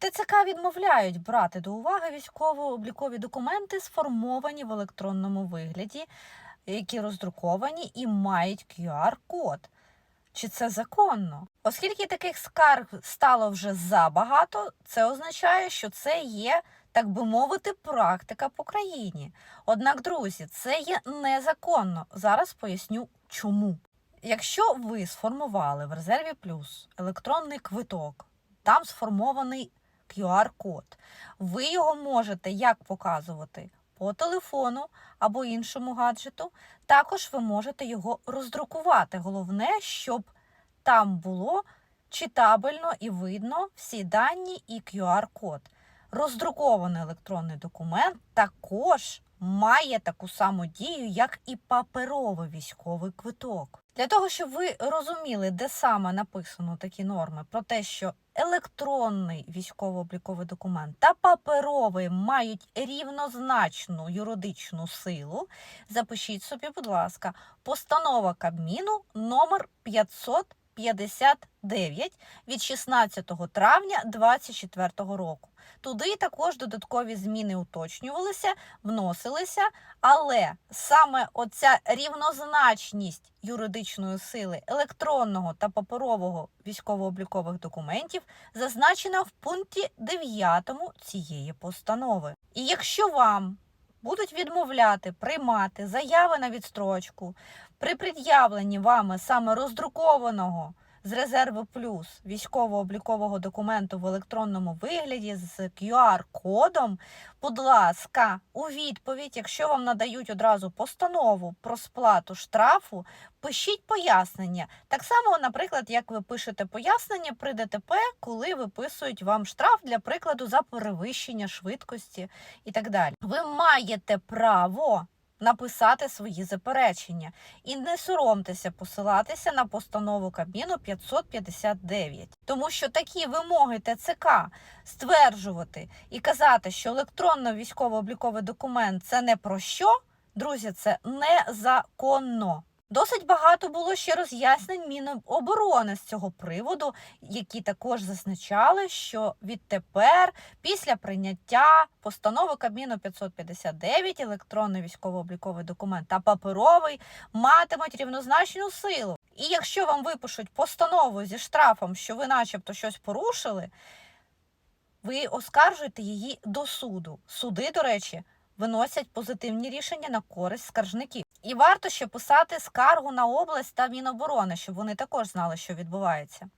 ТЦК відмовляють брати до уваги військово-облікові документи, сформовані в електронному вигляді, які роздруковані і мають QR-код. Чи це законно? Оскільки таких скарг стало вже забагато, це означає, що це є, так би мовити, практика по країні. Однак, друзі, це є незаконно. Зараз поясню чому. Якщо ви сформували в резерві плюс електронний квиток, там сформований QR-код, ви його можете як показувати по телефону або іншому гаджету. Також ви можете його роздрукувати. Головне, щоб там було читабельно і видно всі дані і QR-код. Роздрукований електронний документ також має таку саму дію, як і паперовий військовий квиток. Для того, щоб ви розуміли, де саме написано такі норми, про те, що електронний військово-обліковий документ та паперовий мають рівнозначну юридичну силу, запишіть собі, будь ласка, постанова Кабміну номер 559 від 16 травня 2024 року. Туди також додаткові зміни уточнювалися, вносилися, але саме оця рівнозначність юридичної сили електронного та паперового військово-облікових документів зазначена в пункті 9 цієї постанови. І якщо вам будуть відмовляти приймати заяви на відстрочку при пред'явленні вами саме роздрукованого з резерву плюс військово-облікового документу в електронному вигляді з QR-кодом, будь ласка, у відповідь, якщо вам надають одразу постанову про сплату штрафу, пишіть пояснення. Так само, наприклад, як ви пишете пояснення при ДТП, коли виписують вам штраф для прикладу за перевищення швидкості і так далі. Ви маєте право написати свої заперечення і не соромтеся посилатися на постанову Кабміну 559. Тому що такі вимоги ТЦК стверджувати і казати, що електронно військово-обліковий документ це не про що, друзі, це незаконно. Досить багато було ще роз'яснень Міноборони з цього приводу, які також зазначали, що відтепер, після прийняття постанови Кабміну 559, електронний військово-обліковий документ та паперовий матимуть рівнозначну силу. І якщо вам випишуть постанову зі штрафом, що ви, начебто, щось порушили, ви оскаржуєте її до суду. Суди, до речі, виносять позитивні рішення на користь скаржників. І варто ще писати скаргу на область та Міноборони, щоб вони також знали, що відбувається.